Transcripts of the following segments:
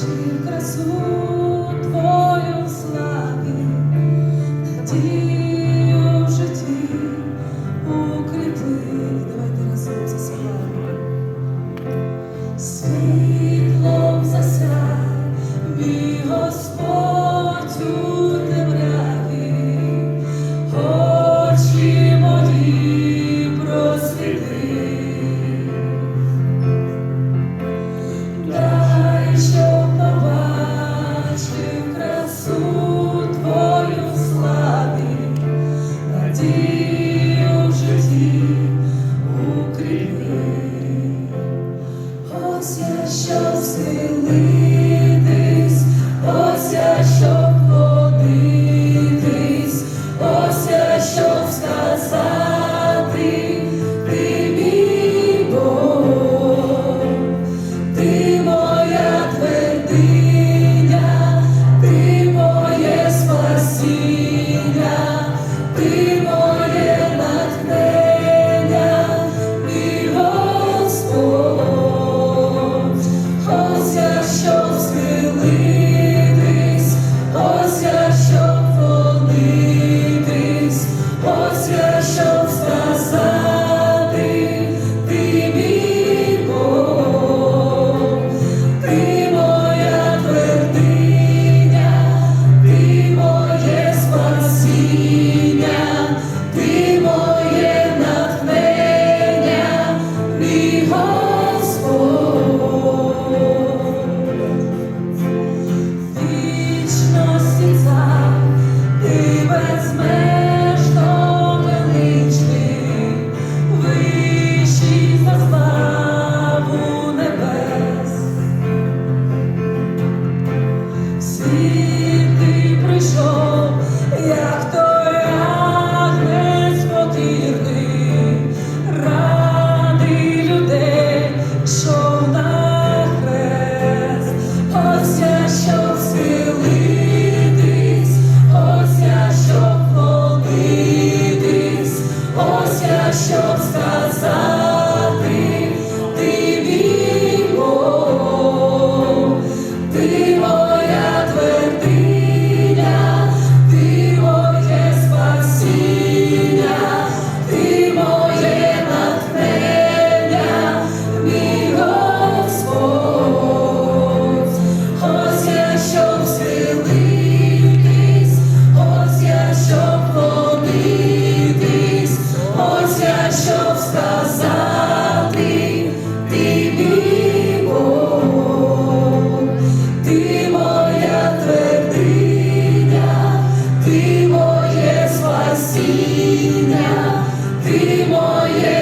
побачив красу твою deixou. щоб сказати. ти моє.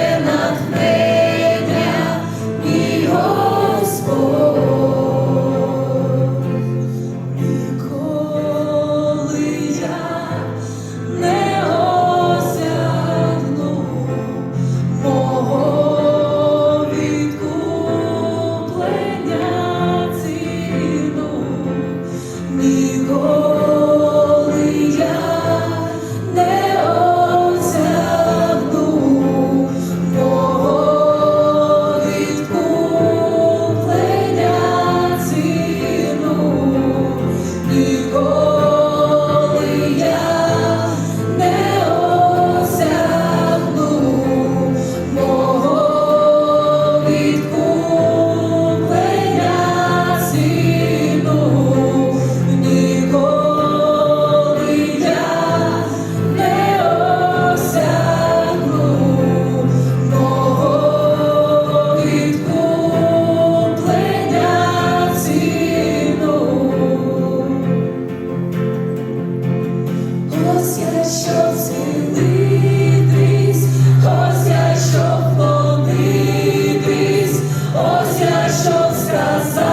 що сказати.